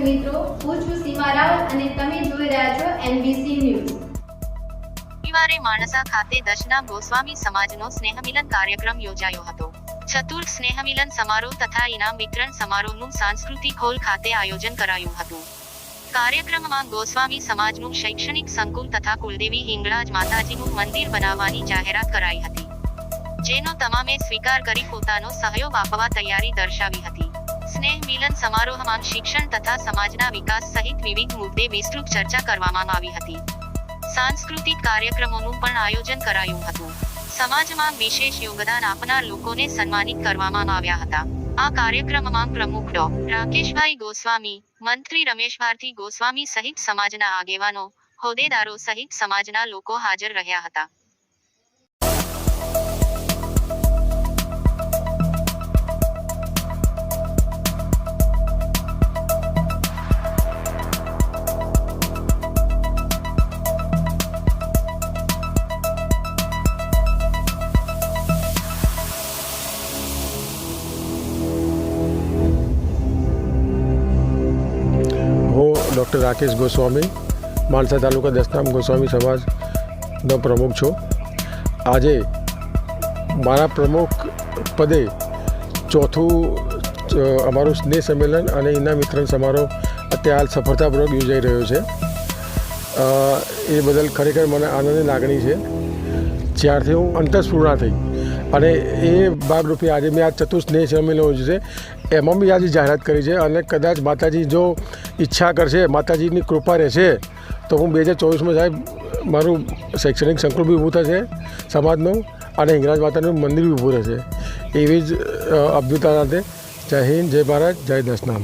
હું છું સીમા રાવલ અને તમે જોઈ રહ્યા છો એનબીસી ન્યૂઝ રવિવારે માણસા ખાતે દશના ગોસ્વામી સમાજનો સ્નેહમિલન કાર્યક્રમ યોજાયો હતો. ચતુર્થ સ્નેહમિલન સમારોહ તથા ઇનામ વિતરણ સમારોહનું સાંસ્કૃતિક હોલ ખાતે આયોજન કરાયું હતું. કાર્યક્રમમાં ગોસ્વામી સમાજનું શૈક્ષણિક સંકુલ તથા કુલદેવી હિંગળાજ માતાજીનું મંદિર બનાવવાની જાહેરાત કરાઈ હતી. જેનો તમામે સ્વીકાર કરી પોતાનો સહયોગ આપવા તૈયારી દર્શાવી હતી. સ્નેહ મિલન સમારોહમાં શિક્ષણ તથા સમાજના વિકાસ સહિત વિવિધ મુદ્દે વિસ્તૃત ચર્ચા કરવામાં આવી હતી. સાંસ્કૃતિક કાર્યક્રમોનું પણ આયોજન કરાયું હતું. સમાજમાં વિશેષ યોગદાન આપનાર લોકોને સન્માનિત કરવામાં આવ્યા હતા. આ કાર્યક્રમમાં પ્રમુખ ડો. રાકેશભાઈ ગોસ્વામી, મંત્રી રમેશ ભારતી ગોસ્વામી સહિત સમાજના આગેવાનો, હોદ્દેદારો સહિત સમાજના લોકો હાજર રહ્યા હતા. ડૉક્ટર રાકેશ ગોસ્વામી, માણસા તાલુકા દસનામ ગોસ્વામી સમાજનો પ્રમુખ છું. આજે મારા પ્રમુખ પદે ચોથું અમારું સ્નેહ સંમેલન અને ઇનામ વિતરણ સમારોહ અત્યારે હાલ સફળતાપૂર્વક યોજાઈ રહ્યો છે. એ બદલ ખરેખર મને આનંદની લાગણી છે. જ્યારથી હું અંતસ્પૂર્ણા થઈ અને એ ભાગરૂપે આજે મેં આ ચતુર્થ સ્નેહ સંમેલન છે. એમાં બી આજે જાહેરાત કરી છે અને કદાચ માતાજી જો ઈચ્છા કરશે, માતાજીની કૃપા રહેશે, તો હું બે હજાર ચોવીસમાં સાહેબ મારું શૈક્ષણિક સંકુલ બી ઊભું થશે, સમાજનું અને હિંગરાજ માતાનું મંદિર બી ઊભું રહેશે. એવી જ અભ્યુતા સાથે જય હિન્દ, જય ભારત, જય દસનામ